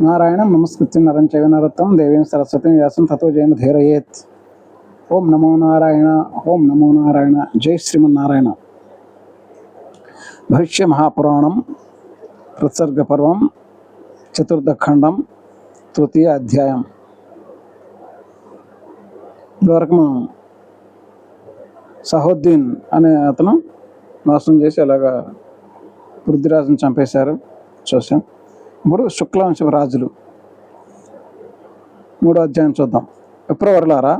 నారాయణం నమస్కృత్యం నరం చైవనరత్వం దేవీం సరస్వతి వ్యాసం తతో జయం ధీరయేత్ ఓం నమో నారాయణ ఓం నమో నారాయణ జై శ్రీమన్నారాయణ భవిష్య మహాపురాణం ప్రత్సర్గపర్వం చతుర్థఖండం తృతీయ అధ్యాయం ఇదివరకు మనం సహోద్దీన్ అనే అతను మోసం చేసి అలాగా పృథ్వీరాజును చంపేశారు చూసాం ఇప్పుడు శుక్లవంశ రాజులు. మూడో అధ్యాయం చూద్దాం. విప్రవరులారా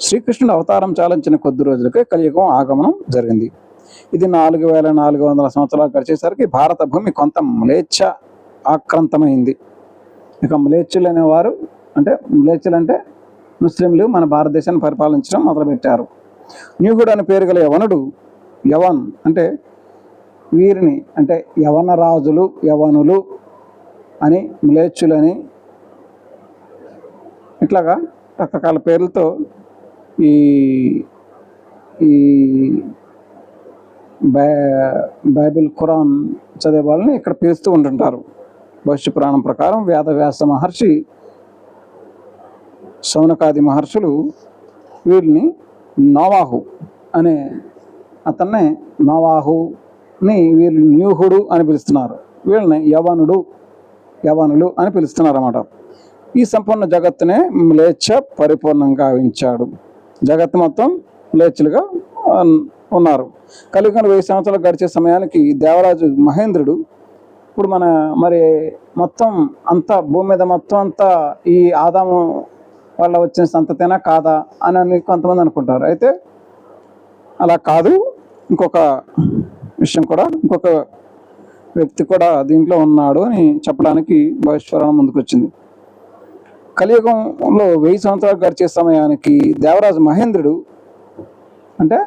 శ్రీకృష్ణుడు అవతారం చాలించిన కొద్ది రోజులకే కలియుగం ఆగమనం జరిగింది. ఇది నాలుగు వేల నాలుగు వందల సంవత్సరాలు గడిచేసరికి భారత భూమి కొంత మ్లేచ్ఛ ఆక్రాంతమైంది. ఇక మ్లేచ్చులు అనేవారు అంటే మ్లేచ్చులు అంటే ముస్లింలు మన భారతదేశాన్ని పరిపాలించడం మొదలుపెట్టారు. న్యూగుడు అని పేరు గల యవనుడు యవన్ అంటే వీరిని అంటే యవన రాజులు యవనులు అని మ్లేచ్చులని ఇట్లాగా రకరకాల పేర్లతో ఈ ఈ బై బైబిల్ ఖురాన్ చదివే వాళ్ళని ఇక్కడ పిలుస్తూ ఉంటుంటారు. భవిష్య పురాణం ప్రకారం వేదవ్యాస మహర్షి శౌనకాది మహర్షులు వీరిని నోవాహు అనే అతన్నే నోవాహుని వీళ్ళు న్యూహుడు అని పిలుస్తున్నారు. వీళ్ళని యవనుడు యవనులు అని పిలుస్తున్నారన్నమాట. ఈ సంపూర్ణ జగత్తునే మ్లేచ్ఛ పరిపూర్ణంగా గావించాడు జగత్ మొత్తం మ్లేచ్ఛలుగా ఉన్నారు. కలియుగంలో వెయ్యి సంవత్సరాలు గడిచే సమయానికి దేవరాజు మహేంద్రుడు ఇప్పుడు మన మరి మొత్తం అంతా భూమి మీద మొత్తం అంతా ఈ ఆదాము వల్ల వచ్చిన సంతతేనా కాదా అని అని కొంతమంది అనుకుంటారు. అయితే అలా కాదు. ఇంకొక విషయం కూడా ఇంకొక వ్యక్తి కూడా దీంట్లో ఉన్నాడు అని చెప్పడానికి భవిష్యరాణం ముందుకొచ్చింది. కలియుగంలో వెయ్యి సంవత్సరాలు గడిచే సమయానికి దేవరాజు మహేంద్రుడు అంటే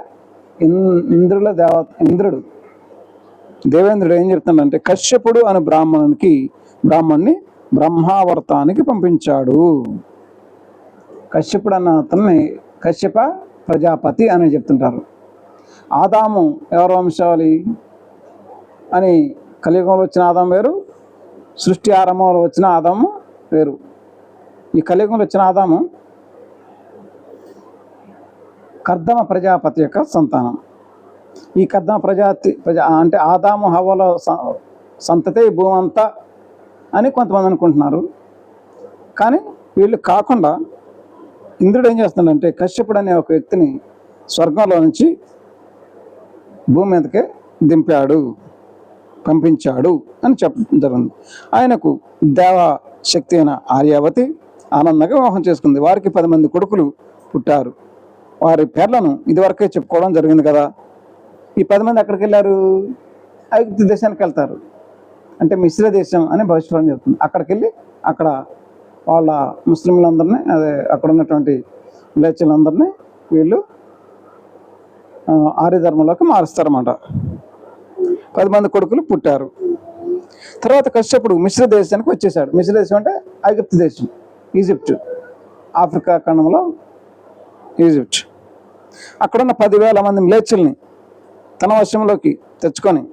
ఇన్- ఇంద్రుల దేవ ఇంద్రుడు. దేవేంద్రుడు ఏం చెప్తున్నాడంటే కశ్యపుడు అనే బ్రాహ్మణునికి బ్రాహ్మణ్ణి బ్రహ్మావర్తానికి పంపించాడు. కశ్యపుడు అన్న అతన్ని కశ్యప ప్రజాపతి అని చెప్తుంటారు. ఆదాము ఎవరు వంశావళి? అని కలియుగంలో వచ్చిన ఆదాం వేరు సృష్టి ఆరంభంలో వచ్చిన ఆదాము వేరు. ఈ కలియుగంలో వచ్చిన ఆదాము కర్దమ ప్రజాపతి యొక్క సంతానం. ఈ కర్దమ ప్రజాతి ప్రజా అంటే ఆదాము హవల స- సంతతే ఈ భూమంతా అని కొంతమంది అనుకుంటున్నారు. కానీ వీళ్ళు కాకుండా ఇంద్రుడు ఏం చేస్తున్నాడంటే కశ్యపుడు అనే ఒక వ్యక్తిని స్వర్గంలో నుంచి భూమి మీదకే దింపాడు. పంపించాడు అని చెప్పడం జరిగింది ఆయనకు దేవ శక్తి అయిన ఆర్యావతి ఆనందంగా వివాహం చేసుకుంది. వారికి పది మంది కొడుకులు పుట్టారు. వారి పేర్లను ఇదివరకే చెప్పుకోవడం జరిగింది కదా. ఈ పది మంది ఎక్కడికి వెళ్ళారు? ఐగుప్తు దేశానికి వెళ్తారు. అంటే మిశ్ర దేశం అని భవిష్యత్వం చెప్తుంది అక్కడికి వెళ్ళి అక్కడ వాళ్ళ ముస్లింలందరినీ అదే అక్కడ ఉన్నటువంటి విలేచలందరినీ వీళ్ళు ఆర్యధర్మంలోకి ఆర్య ధర్మంలోకి మారుస్తారన్నమాట. పది మంది కొడుకులు పుట్టారు. తర్వాత కష్టపడు మిశ్ర దేశానికి వచ్చేసాడు. మిశ్ర దేశం అంటే ఐగుప్తు దేశం ఈజిప్ట్ ఆఫ్రికా ఖండంలో ఈజిప్ట్. అక్కడున్న పదివేల మంది మ్లేచ్చుల్ని తన వశంలోకి తెచ్చుకొని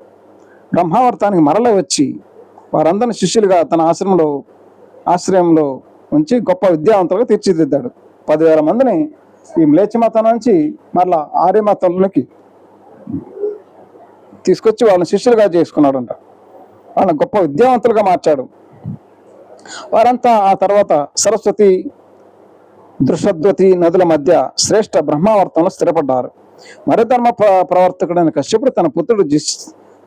బ్రహ్మావర్తానికి మరల వచ్చి వారందరిని శిష్యులుగా తన ఆశ్రమంలో ఆశ్రయంలో ఉంచి గొప్ప విద్యావంతులుగా తీర్చిదిద్దాడు. పదివేల మందిని ఈ మ్లేచ్చి మతం నుంచి మరలా ఆర్య మతంలోకి తీసుకొచ్చి వాళ్ళని శిష్యులుగా చేసుకున్నాడంట. వాళ్ళని గొప్ప విద్యావంతులుగా మార్చాడు. వారంతా ఆ తర్వాత సరస్వతి దృషద్వతి నదుల మధ్య శ్రేష్ఠ బ్రహ్మావర్తంలో స్థిరపడ్డారు. మరధర్మ ప్ర- ప్రవర్తకుడైన కశ్యపుడు తన పుత్రుడు ద్విజ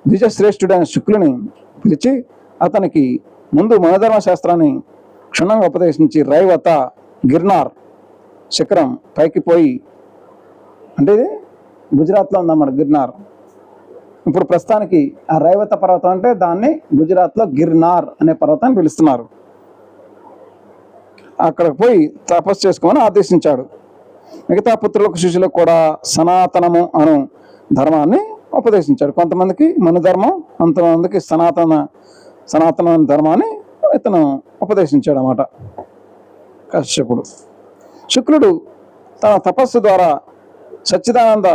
ద్విజశ్రేష్ఠుడైన శుక్లుని పిలిచి అతనికి ముందు మనధర్మ శాస్త్రాన్ని క్షుణ్ణంగా ఉపదేశించి రైవత గిర్నార్ శిఖరం పైకి పోయి అంటే గుజరాత్లో ఉందన్నమాట గిర్నార్. ఇప్పుడు ప్రస్తుతానికి ఆ రైవత పర్వతం అంటే దాన్ని గుజరాత్లో గిర్నార్ అనే పర్వతాన్ని పిలుస్తున్నారు. అక్కడికి పోయి తపస్సు చేసుకోమని ఆదేశించాడు. మిగతా పుత్రులకు శిష్యులకు కూడా సనాతనము అను ధర్మాన్ని ఉపదేశించాడు. కొంతమందికి మన ధర్మం కొంతమందికి సనాతన సనాతన ధర్మాన్ని ఇతను ఉపదేశించాడు అన్నమాట కశ్యపుడు. శుక్రుడు తన తపస్సు ద్వారా సచ్చిదానంద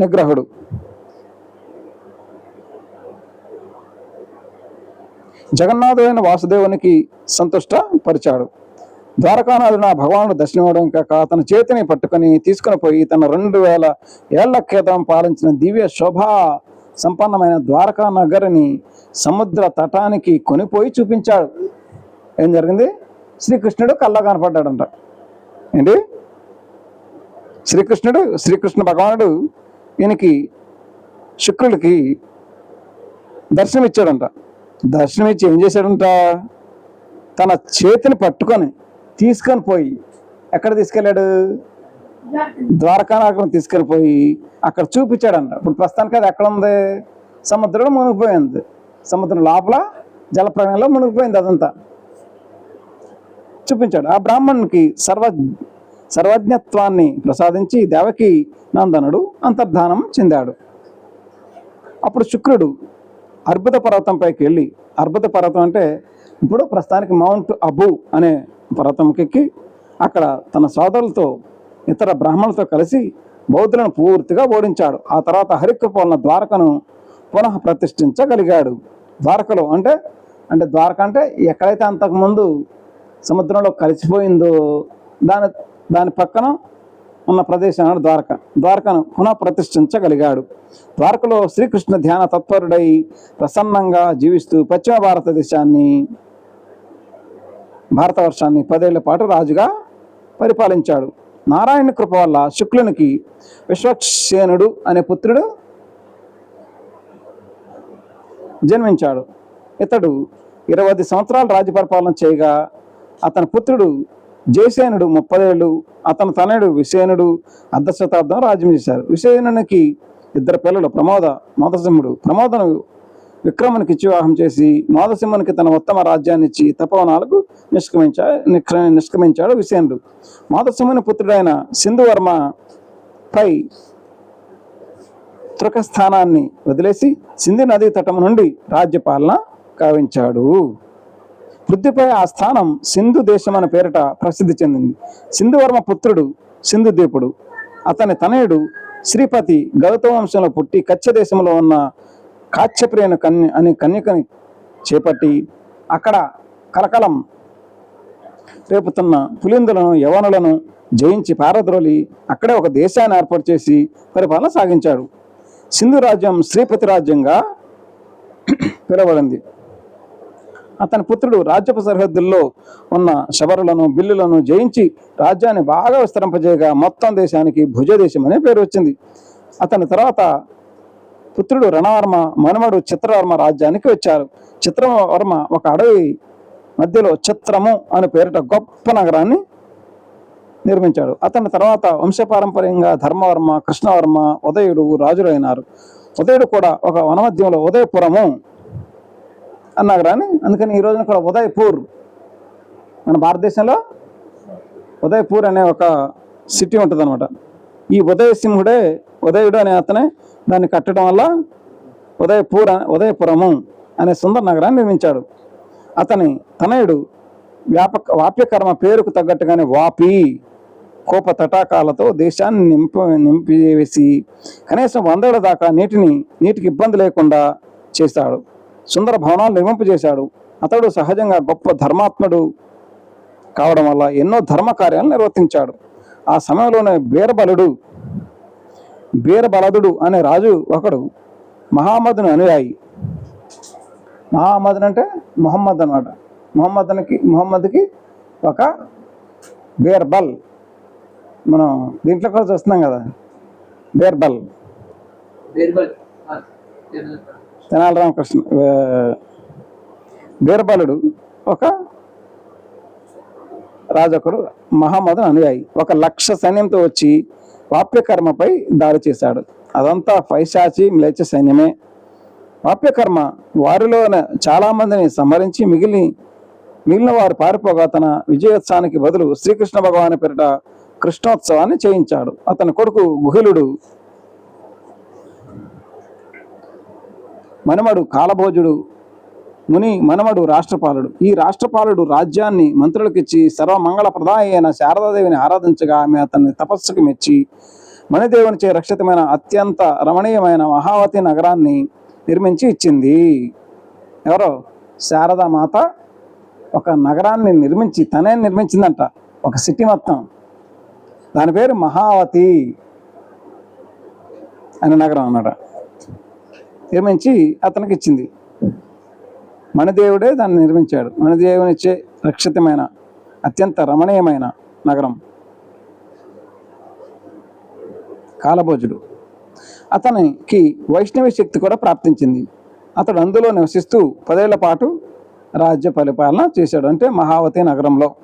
నిగ్రహుడు. జగన్నాథుడైన వాసుదేవునికి సంతుష్టపరిచాడు ద్వారకానాథుడు నా భగవానుడు దర్శనమివ్వడం కాక తన చేతిని పట్టుకొని తీసుకుని పోయి తన రెండు వేల ఏళ్ళ క్రితం పాలించిన దివ్య శోభ సంపన్నమైన ద్వారకా నగరిని సముద్ర తటానికి కొనిపోయి చూపించాడు. ఏం జరిగింది? శ్రీకృష్ణుడు కళ్ళ కనపడ్డాడంట. ఏంటి? శ్రీకృష్ణుడు శ్రీకృష్ణ భగవానుడు ఈయనకి శుక్రుడికి దర్శనమిచ్చాడంట. దర్శనం ఇచ్చి ఏం చేశాడంట? తన చేతిని పట్టుకొని తీసుకొని పోయి ఎక్కడ తీసుకెళ్ళాడు? ద్వారకానగరం తీసుకొని పోయి అక్కడ చూపించాడంట. ఇప్పుడు ప్రస్తుతానికి అది ఎక్కడ ఉంది? సముద్రంలో మునిగిపోయింది. సముద్రం లోపల జలప్రళయంలో మునిగిపోయింది అదంతా. చూపించాడు. ఆ బ్రాహ్మణునికి సర్వ సర్వజ్ఞత్వాన్ని ప్రసాదించి దేవకి నందనుడు అంతర్ధానం చెందాడు. అప్పుడు శుక్రుడు అర్బుద పర్వతంపైకి వెళ్ళి అర్బుద పర్వతం అంటే ఇప్పుడు ప్రస్తుతానికి మౌంట్ అబు అనే పర్వతంకి ఎక్కి అక్కడ తన సోదరులతో ఇతర బ్రాహ్మణులతో కలిసి బౌద్ధులను పూర్తిగా ఓడించాడు. ఆ తర్వాత హరికృపలన ద్వారకను పునః ప్రతిష్ఠించగలిగాడు. ద్వారకలో అంటే అంటే ద్వారక అంటే ఎక్కడైతే అంతకుముందు సముద్రంలో కలిసిపోయిందో దాని దాని పక్కన ఉన్న ప్రదేశమైన ద్వారక ద్వారకను పునః ప్రతిష్ఠించగలిగాడు. ద్వారకలో శ్రీకృష్ణ ధ్యాన తత్పరుడై ప్రసన్నంగా జీవిస్తూ పశ్చిమ భారతదేశాన్ని భారతవర్షాన్ని పదేళ్ళ పాటు రాజుగా పరిపాలించాడు. నారాయణ కృప వల్ల శుక్లునికి విశ్వక్సేనుడు అనే పుత్రుడు జన్మించాడు. ఇతడు ఇరవై సంవత్సరాలు రాజ్య పరిపాలన చేయగా అతని పుత్రుడు జయసేనుడు ముప్పదేళ్ళు అతని తనయుడు విసేనుడు అర్ధ శతాబ్దం రాజ్యం చేశారు. విసేనునికి ఇద్దరు పిల్లలు ప్రమోద మోదసింహుడు ప్రమోదను విక్రమునికి వివాహం చేసి మోదసింహునికి తన ఉత్తమ రాజ్యాన్ని ఇచ్చి తపోవనాలకు నిష్క్రమించా నిష్క్రమించాడు విసేనుడు మోదసింహుని పుత్రుడైన సింధువర్మ పై త్రుక స్థానాన్ని వదిలేసి సింధు నదీ తటం నుండి రాజ్యపాలన కావించాడు. వృద్ధిపై ఆ స్థానం సింధు దేశం అనే పేరిట ప్రసిద్ధి చెందింది. సింధువర్మ పుత్రుడు సింధుదీపుడు అతని తనయుడు శ్రీపతి గౌతమ వంశంలో పుట్టి కచ్చ దేశంలో ఉన్న కాచ్యప్రియను కన్య అనే కన్యకని చేపట్టి అక్కడ కలకలం రేపుతున్న పులిందులను యవనులను జయించి పారద్రోలి అక్కడే ఒక దేశాన్ని ఏర్పాటు చేసి పరిపాలన సాగించాడు. సింధు రాజ్యం శ్రీపతి రాజ్యంగా పిలువబడింది. అతని పుత్రుడు రాజ్యపు సరిహద్దుల్లో ఉన్న శబరులను బిల్లులను జయించి రాజ్యాన్ని బాగా విస్తరింపజేయగా మొత్తం దేశానికి భుజ దేశం అనే పేరు వచ్చింది. అతని తర్వాత పుత్రుడు రణవర్మ మనుమడు చిత్రవర్మ రాజ్యానికి వచ్చారు. చిత్రవర్మ ఒక అడవి మధ్యలో చిత్రము అనే పేరిట గొప్ప నగరాన్ని నిర్మించాడు. అతని తర్వాత వంశపారంపర్యంగా ధర్మవర్మ కృష్ణవర్మ ఉదయుడు రాజులైనారు. ఉదయుడు కూడా ఒక వనమధ్యంలో ఉదయపురము అన్న నగరాన్ని అందుకని ఈ రోజున కూడా ఉదయపూర్ మన భారతదేశంలో ఉదయపూర్ అనే ఒక సిటీ ఉంటుందన్నమాట. ఈ ఉదయసింహుడే ఉదయుడు అనే అతనే దాన్ని కట్టడం వల్ల ఉదయపూర్ ఉదయపురము అనే సుందర నగరాన్ని నిర్మించాడు. అతని తనయుడు వ్యాపక వాప్యకర్మ పేరుకు తగ్గట్టుగానే వాపి కోప తటాకాలతో దేశాన్ని నింపి నింపివేసి కనీసం వందేళ్ళ దాకా నీటిని నీటికి ఇబ్బంది లేకుండా చేశాడు సుందర భవనాలు నిర్మింపజేశాడు. అతడు సహజంగా గొప్ప ధర్మాత్ముడు కావడం వల్ల ఎన్నో ధర్మ కార్యాలను నిర్వర్తించాడు. ఆ సమయంలోనే బీరబలుడు బీరబలదుడు అనే రాజు ఒకడు మహామదుని అనుయాయి. మహామదన్ అంటే మొహమ్మద్ అనమాట మొహమ్మద్కి మొహమ్మద్కి ఒక బీర్బల్. మనం దీంట్లో కూడా చూస్తున్నాం కదా. బీర్బల్. బీర్బల్. తెనాలి రామకృష్ణ బీరబలుడు బీర్బలుడు ఒక రాజొకడు మహమ్మద్ అనుయాయి. ఒక లక్ష సైన్యంతో వచ్చి వాప్యకర్మపై దాడి చేశాడు. అదంతా పైశాచి మ్లేచ్ఛ సైన్యమే. వాప్యకర్మ వారిలో చాలా మందిని సంహరించి మిగిలి మిగిలిన వారు పారిపోగా తన విజయోత్సవానికి బదులు శ్రీకృష్ణ భగవాన్ పేరిట కృష్ణోత్సవాన్ని చేయించాడు. అతని కొడుకు గుహిలుడు మనమడు కాలభోజుడు ముని మనమడు రాష్ట్రపాలుడు. ఈ రాష్ట్రపాలుడు రాజ్యాన్ని మంత్రులకిచ్చి సర్వమంగళ ప్రదాయ అయిన శారదాదేవిని ఆరాధించగా ఆమె అతన్ని తపస్సుకు మెచ్చి మణిదేవునిచే రక్షితమైన అత్యంత రమణీయమైన మహావతి నగరాన్ని నిర్మించి ఇచ్చింది. ఎవరో? శారదామాత ఒక నగరాన్ని నిర్మించి తనే నిర్మించిందంట ఒక సిటీ మొత్తం. దాని పేరు మహావతి అనే నగరం అన్నాడు నిర్మించి అతనికి ఇచ్చింది మన దేవుడే దాన్ని నిర్మించాడు. మన దేవునిచ్చే రక్షితమైన అత్యంత రమణీయమైన నగరం. కాలభోజుడు. అతనికి వైష్ణవి శక్తి కూడా ప్రాప్తించింది. అతడు అందులో నివసిస్తూ పదేళ్ళ పాటు రాజ్య పరిపాలన చేశాడు. అంటే మహావతి నగరంలో.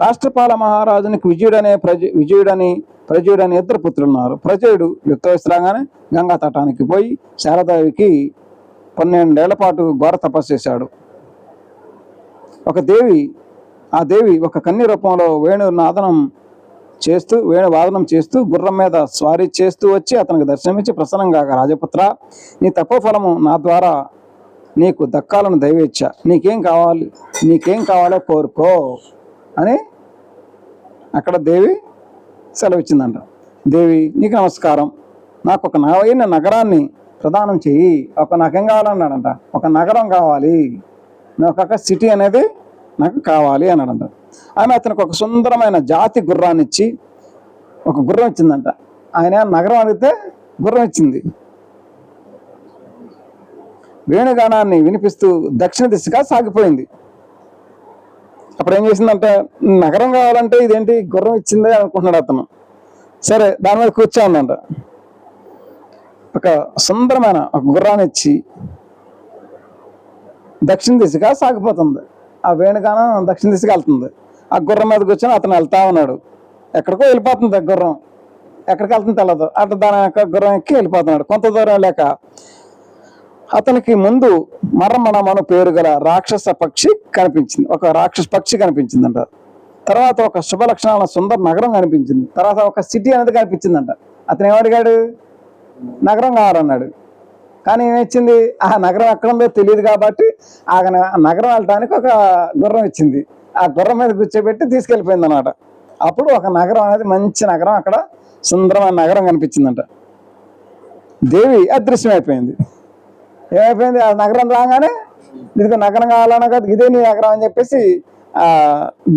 రాష్ట్రపాల మహారాజునికి విజయుడనే ప్రజ విజయుడని ప్రజయుడని ఇద్దరు పుత్రులు ఉన్నారు ప్రజయుడు యుక్త రాగానే గంగా తటానికి పోయి శారదావికి పన్నెండేళ్ళ పాటు ఘోర తపస్సు చేశాడు. ఒక దేవి ఆ దేవి ఒక కన్య రూపంలో వేణు నాదనం చేస్తూ వేణు వాదనం చేస్తూ గుర్రం మీద స్వారీ చేస్తూ వచ్చి అతనికి దర్శనమిచ్చి ప్రసన్నంగా రాజపుత్ర నీ తపోఫలము నా ద్వారా నీకు దక్కాలను దయవేచ్ఛ నీకేం కావాలి నీకేం కావాలో కోరుకో. అని అక్కడ దేవి సెలవిచ్చిందంట. దేవి నీకు నమస్కారం. నాకు ఒక నవైన నగరాన్ని ప్రదానం చెయ్యి ఒక నగం కావాలన్నాడంట ఒక నగరం కావాలి. ఒక సిటీ అనేది నాకు కావాలి అన్నాడంట. ఆమె అతనికి ఒక సుందరమైన జాతి గుర్రాన్ని ఇచ్చి ఒక గుర్రం ఇచ్చిందంట. ఆయన నగరం అడిగితే గుర్రం ఇచ్చింది. వేణుగానాన్ని వినిపిస్తూ దక్షిణ దిశగా సాగిపోయింది. అప్పుడు ఏం చేసిందంటే నగరం కావాలంటే ఇదేంటి గుర్రం ఇచ్చిందే అనుకుంటున్నాడు అతను. సరే దాని మీద కూర్చోందంట ఒక సుందరమైన ఒక గుర్రాన్ని ఇచ్చి దక్షిణ దిశగా సాగిపోతుంది. ఆ వేణుగానం దక్షిణ దిశగా వెళ్తుంది. ఆ గుర్రం మీద కూర్చొని అతను వెళ్తా ఉన్నాడు. ఎక్కడికో వెళ్ళిపోతుంది ఆ గుర్రం. ఎక్కడికి వెళ్తుంది తెలియదు అటు దాని యొక్క గుర్రం ఎక్కి వెళ్ళిపోతున్నాడు. కొంత దూరం లేక అతనికి ముందు మరమణమను పేరు గల రాక్షస పక్షి కనిపించింది. ఒక రాక్షస పక్షి కనిపించిందంట. తర్వాత ఒక శుభ లక్షణాల సుందర నగరం కనిపించింది. తర్వాత ఒక సిటీ అనేది కనిపించిందంట. అతను ఏమడిగాడు? నగరం కావాలన్నాడు. కానీ ఏమిచ్చింది? ఆ నగరం ఎక్కడ ఉందో తెలియదు కాబట్టి ఆ నగరం వెళ్ళడానికి ఒక గుర్రం ఇచ్చింది. ఆ గుర్రం మీద కూర్చోబెట్టి తీసుకెళ్ళిపోయింది అనమాట అప్పుడు ఒక నగరం అనేది మంచి నగరం అక్కడ సుందరమైన నగరం కనిపించిందంట. దేవి అదృశ్యమైపోయింది. ఏమైపోయింది? ఆ నగరం రాగానే నీకు నగరం కావాలన్నా కదా ఇదే నీ నగరం అని చెప్పేసి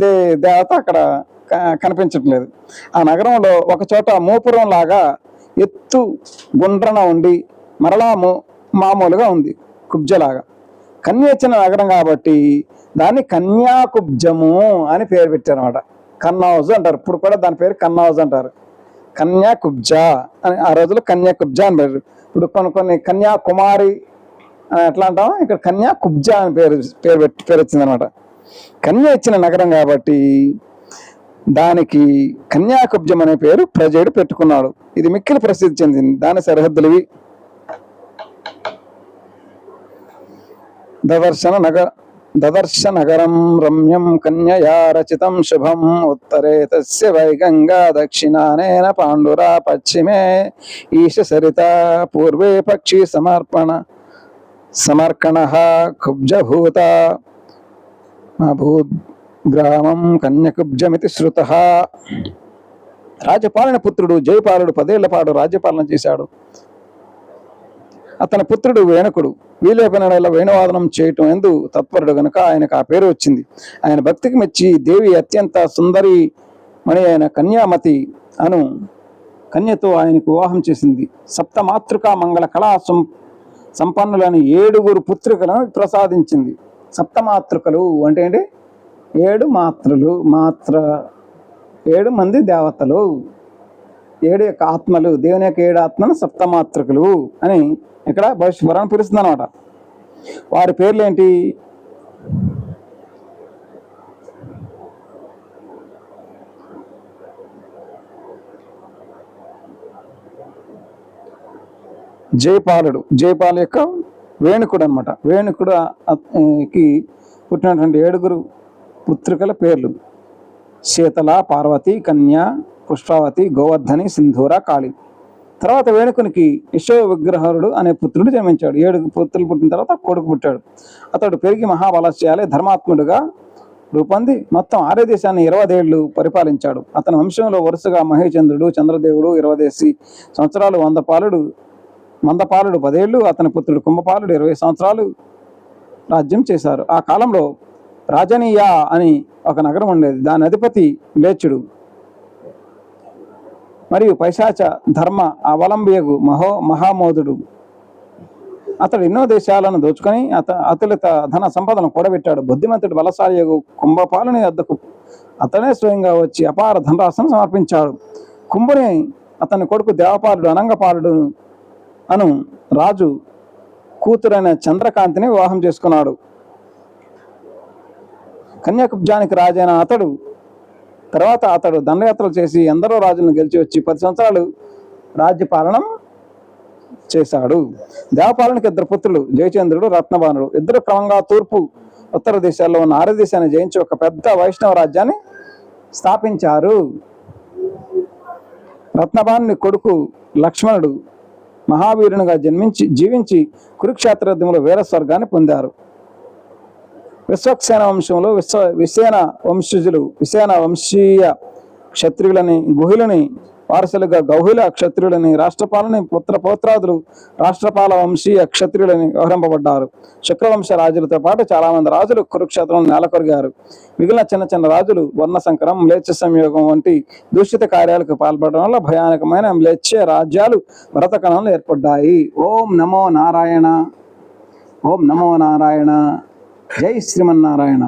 దే దేవత అక్కడ కనిపించట్లేదు. ఆ నగరంలో ఒక చోట మోపురం లాగా ఎత్తు గుండ్రన ఉండి మరలా మామూలుగా ఉంది కుబ్జలాగా. కన్య ఇచ్చిన నగరం కాబట్టి దాన్ని కన్యాకుబ్జము అని పేరు పెట్టారన్నమాట. కన్నౌజ్ అంటారు. ఇప్పుడు కూడా దాని పేరు కన్నౌజ్ అంటారు. కన్యాకుబ్జ అని ఆ రోజుల్లో కన్యాకుబ్జ అని పేరు. ఇప్పుడు కొన్ని కొన్ని కన్యాకుమారి ఎట్లా అంటాం? ఇక్కడ కన్యాకుబ్జ అని పేరు పేరు పెట్టి పేరు వచ్చింది అనమాట కన్య ఇచ్చిన నగరం కాబట్టి దానికి కన్యాకుబ్జం అనే పేరు ప్రజయుడు పెట్టుకున్నాడు. ఇది మిక్కిలి ప్రసిద్ధి చెందింది. దాని సరిహద్దులు ఇవి దదర్శన నగర దదర్శ నగరం రమ్యం కన్యయా రచితం శుభం. ఉత్తరే తస్య వైగంగా దక్షిణానేన పాండురా పశ్చిమే ఈశ సరిత. పూర్వే పక్షి సమర్పణ. సమర్కణ కుబ్జభూత అభూత్ గ్రామం కన్యకుబ్జమితి శృత రాజపాలన పుత్రుడు జయపాలుడు పదేళ్ళ పాటు రాజ్యపాలన చేశాడు. అతని పుత్రుడు వేణకుడు వీలేపనడల వేణువాదనం చేయటం ఎందు తత్పరుడు గనుక ఆయనకు ఆ పేరు వచ్చింది. ఆయన భక్తికి మెచ్చి దేవి అత్యంత సుందరి మణి అయిన కన్యామతి అను కన్యతో ఆయనకు వివాహం చేసింది. సప్తమాతృక మంగళ కళా సంపన్నులని ఏడుగురు పుత్రికలను ప్రసాదించింది. సప్తమాతృకలు అంటే ఏంటి? ఏడు మాతృలు మాత్ర ఏడు మంది దేవతలు. ఏడు యొక్క ఆత్మలు దేవుని యొక్క ఏడు ఆత్మలు సప్తమాతృకులు అని ఇక్కడ భవిష్య పిలుస్తుంది అనమాట వారి పేర్లు ఏంటి? జయపాలుడు. జయపాలు యొక్క వేణుకుడు అనమాట వేణుకుడు కి పుట్టినటువంటి ఏడుగురు పుత్రికల పేర్లు. శీతల పార్వతి కన్య పుష్పావతి గోవర్ధని సింధూర కాళి. తర్వాత వేణుకునికి యశో విగ్రహరుడు అనే పుత్రుడు జన్మించాడు. ఏడు పుత్రులు పుట్టిన తర్వాత కొడుకు పుట్టాడు. అతడు పెరిగి మహాబలశాలి ధర్మాత్ముడుగా రూపొంది మొత్తం ఆర్య దేశాన్ని ఇరవదేళ్ళు పరిపాలించాడు. అతని వంశంలో వరుసగా మహేచంద్రుడు చంద్రదేవుడు ఇరవదేశి సంవత్సరాలు వంద పాలుడు మందపాలుడు పదేళ్ళు అతని పుత్రుడు కుంభపాలుడు ఇరవై సంవత్సరాలు రాజ్యం చేశారు. ఆ కాలంలో రాజనీయ అని ఒక నగరం ఉండేది. దాని అధిపతి లేచుడు మరియు పైశాచ ధర్మ అవలంబియగు మహో మహామోదుడు. అతడు ఎన్నో దేశాలను దోచుకొని అత అతులిత ధన సంపదను కూడబెట్టాడు. బుద్ధిమంతుడు బలశాలియగు కుంభపాలుని వద్దకు అతనే స్వయంగా వచ్చి అపార ధనరాశిని సమర్పించాడు. కుంభుని అతని కొడుకు దేవపాలుడు అనంగపాలుడు అను రాజు కూతురైన చంద్రకాంతిని వివాహం చేసుకున్నాడు. కన్యాకుబ్జానికి రాజైన అతడు తర్వాత అతడు దండయాత్రలు చేసి ఎందరో రాజులను గెలిచి వచ్చి పది సంవత్సరాలు రాజ్యపాలనం చేశాడు. దేవపాలనకి ఇద్దరు పుత్రులు జయచంద్రుడు రత్నభానుడు. ఇద్దరు క్రమంగా తూర్పు ఉత్తర దేశాల్లో ఉన్న ఆర్య దేశాన్ని జయించి ఒక పెద్ద వైష్ణవ రాజ్యాన్ని స్థాపించారు. రత్నబానుని కొడుకు లక్ష్మణుడు మహావీరునిగా జన్మించి జీవించి కురుక్షేత్ర యుద్ధంలో వీర స్వర్గాన్ని పొందారు. విశ్వక్సేన వంశంలో విశ్వ విసేన వంశజులు విసేన వంశీయ క్షత్రియులని గుహులని వారసులుగా గౌహుల క్షత్రియులని రాష్ట్రపాలని పుత్ర పౌత్రాదులు రాష్ట్రపాల వంశీయ క్షత్రియులని వ్యవహరింపబడ్డారు. శుక్రవంశ రాజులతో పాటు చాలా మంది రాజులు కురుక్షేత్రం నెలకొరిగారు. మిగిలిన చిన్న చిన్న రాజులు వర్ణ సంకరం మ్లేచ్ఛ సంయోగం వంటి దూషిత కార్యాలకు పాల్పడడం వల్ల భయానకమైన మ్లేచ్ఛ రాజ్యాలు వ్రతకణంలో ఏర్పడ్డాయి. ఓం నమో నారాయణ. ఓం నమో నారాయణ. జై శ్రీమన్నారాయణ.